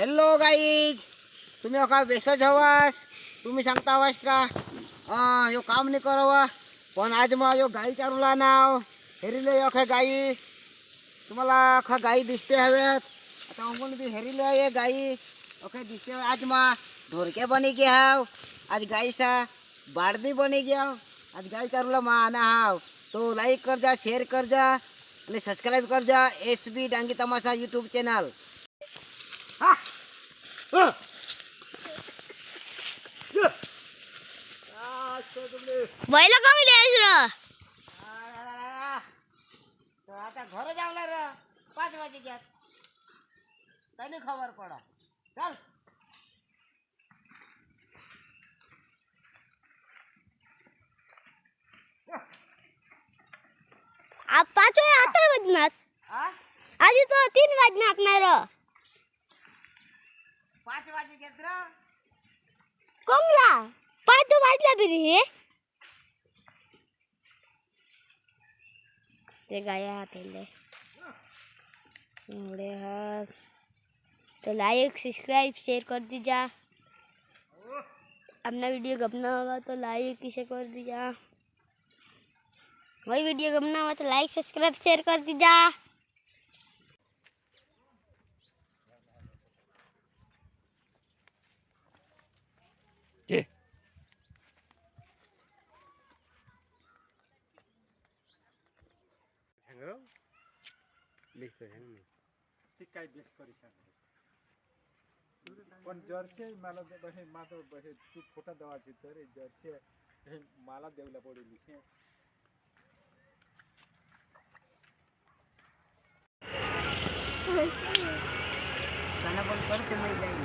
Hello guys तुम्ही का based हवास तुम्ही सांगता हवास का? यो काम नाही करावा पण आज मग यो गाई चारूला नाव हेरिले यो खा गाई. तुम्हाला खा गाई दिसते हव्यात आता. अंगून बी ये गाई. ओके दिसते आज मग ढोरके बनी गे हाव आज गाईसा बारदी बनी गया आज गाई चारूला मा आना हाव तो लाईक कर जा शेअर कर जा आणि सबस्क्राईब कर जा एस बी डांगी तमाशा यूट्यूब चॅनल बैल कमी द्यायच आता घर जावला र. पाच वाजे घ्यात. त्याने खबर पडा. चल. आ पाच वेळा आता वाजणार. आधी तो तीन वाजणार पाच वाजे घेत र कमला पाच वाजला बिरी हे ते गाया हातेले हात तो लाइक सब्सक्राइब शेयर कर दीजा। अपना वीडियो गपना होगा तो लाइक इसे कर दीजा। वही वीडियो गपना होगा तो लाइक सब्सक्राइब शेयर कर दीजा। করো বেশ করে না টিকাই বেশ করি সামনে પણ જર્સી માલા પછી માં તો પછી તું ફોટા દેવા છે તો રે જર્સી માલા દેવલા પડેલી છે. તને પણ કર કે મેં જાય